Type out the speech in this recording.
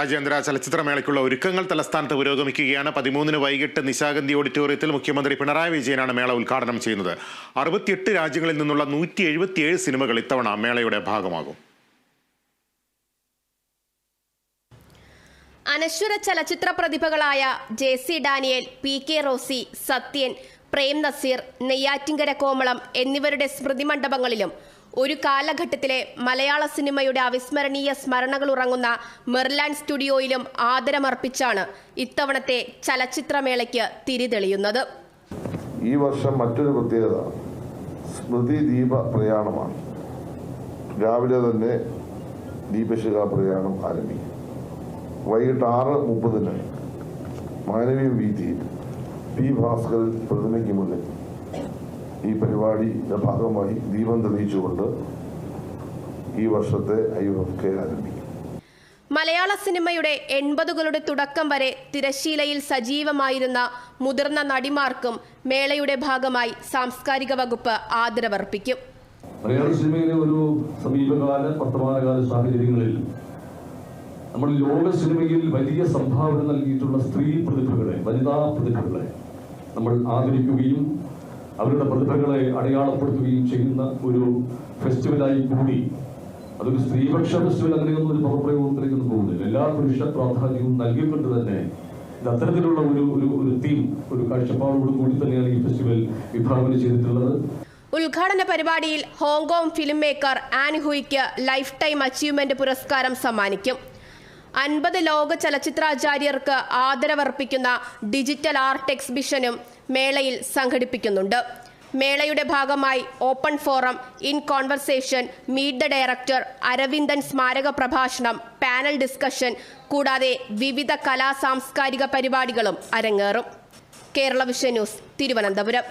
രാജ്യാന്തര ചലച്ചിത്രമേളയ്ക്കുള്ള ഒരുക്കങ്ങൾ തലസ്ഥാനത്ത് പുരോഗമിക്കുകയാണ്. പതിമൂന്നിന് വൈകിട്ട് നിശാഗന്ധി ഓഡിറ്റോറിയത്തിൽ മുഖ്യമന്ത്രി പിണറായി വിജയനാണ് മേള ഉദ്ഘാടനം ചെയ്യുന്നത്. അറുപത്തിയെട്ട് രാജ്യങ്ങളിൽ നിന്നുള്ള നൂറ്റി എഴുപത്തിയേഴ് സിനിമകൾ ഇത്തവണ മേളയുടെ ഭാഗമാകും. അനശ്വര ചലച്ചിത്ര പ്രതിഭകളായ J C Daniel P K Rosy Sathyan Prem Nazir Neyyattinkara Komalam എന്നിവരുടെ സ്മൃതി മണ്ഡപങ്ങളിലും ഒരു കാലഘട്ടത്തിലെ മലയാള സിനിമയുടെ അവിസ്മരണീയ സ്മരണകൾ ഉറങ്ങുന്ന മെർലാൻഡ് സ്റ്റുഡിയോയിലും ആദരമർപ്പിച്ചാണ് ഇത്തവണത്തെ ചലച്ചിത്രമേളയ്ക്ക് തിരിതെളിയുന്നത്. ഈ വർഷം മറ്റൊരു പ്രത്യേകത സ്മൃതി ദീപ പ്രയാണമാണ്. രാവിലെ തന്നെ ദീപശിഖ പ്രയാണം ആരംഭിക്കും. വൈകിട്ട് ആറ് മുപ്പതിന് മാനവീയ വീതിയിൽ പി ഭാസ്കർ പ്രതിമയ്ക്ക് മുന്നിൽ ഈ പരിപാടിയുടെ ഭാഗമായി ദീപം തെളിയിച്ചുകൊണ്ട് ഈ വർഷത്തെ ഐ എഫ് കെ ആരംഭിക്കും. മലയാള സിനിമയുടെ എൺപതുകളുടെ തുടക്കം വരെ തിരശ്ശീലയിൽ സജീവമായിരുന്ന മുതിർന്ന നടിമാർക്കും മേളയുടെ ഭാഗമായി സാംസ്കാരിക വകുപ്പ് ആദരവർപ്പിക്കും. മലയാള സിനിമയിലെ ഒരു സമീപകാല വർത്തമാനകാല സാഹചര്യങ്ങളിൽ നമ്മൾ ലോക സിനിമയിൽ വലിയ സംഭാവന നൽകിയിട്ടുള്ള സ്ത്രീ പ്രതിഭകളെ വനിതാ പ്രതിഭകളെ നമ്മൾ ആദരിക്കുകയും അവരുടെ പ്രതിഭകളെ അടയാളപ്പെടുത്തുകയും ചെയ്യുന്ന ഒരു ഫെസ്റ്റിവലായി കൂടി അതൊരു സ്ത്രീപക്ഷ ഫെസ്റ്റിവൽ അങ്ങനെയൊന്നും ഒരു പദപ്രയോഗത്തിലേക്കൊന്നും പോകുന്നില്ല. എല്ലാ പുരുഷ പ്രാധാന്യവും നൽകിക്കൊണ്ട് തന്നെ അത്തരത്തിലുള്ള ഒരു ഒരു ഒരു തീം ഒരു കാഴ്ചപ്പാടോട് കൂടി തന്നെയാണ് ഈ ഫെസ്റ്റിവൽ വിഭാവന ചെയ്തിട്ടുള്ളത്. ഉദ്ഘാടന പരിപാടിയിൽ Hong Kong film maker Ann ഹുയ്ക്ക് life time achievement പുരസ്കാരം സമ്മാനിക്കും. അൻപത് ലോക ചലച്ചിത്രാചാര്യർക്ക് ആദരവർപ്പിക്കുന്ന ഡിജിറ്റൽ ആർട്ട് എക്സിബിഷനും മേളയിൽ സംഘടിപ്പിക്കുന്നുണ്ട്. മേളയുടെ ഭാഗമായി open forum in conversation meet the director Aravindan സ്മാരക പ്രഭാഷണം പാനൽ ഡിസ്കഷൻ കൂടാതെ വിവിധ കലാ സാംസ്കാരിക പരിപാടികളും അരങ്ങേറും. Kerala vision news Thiruvananthapuram.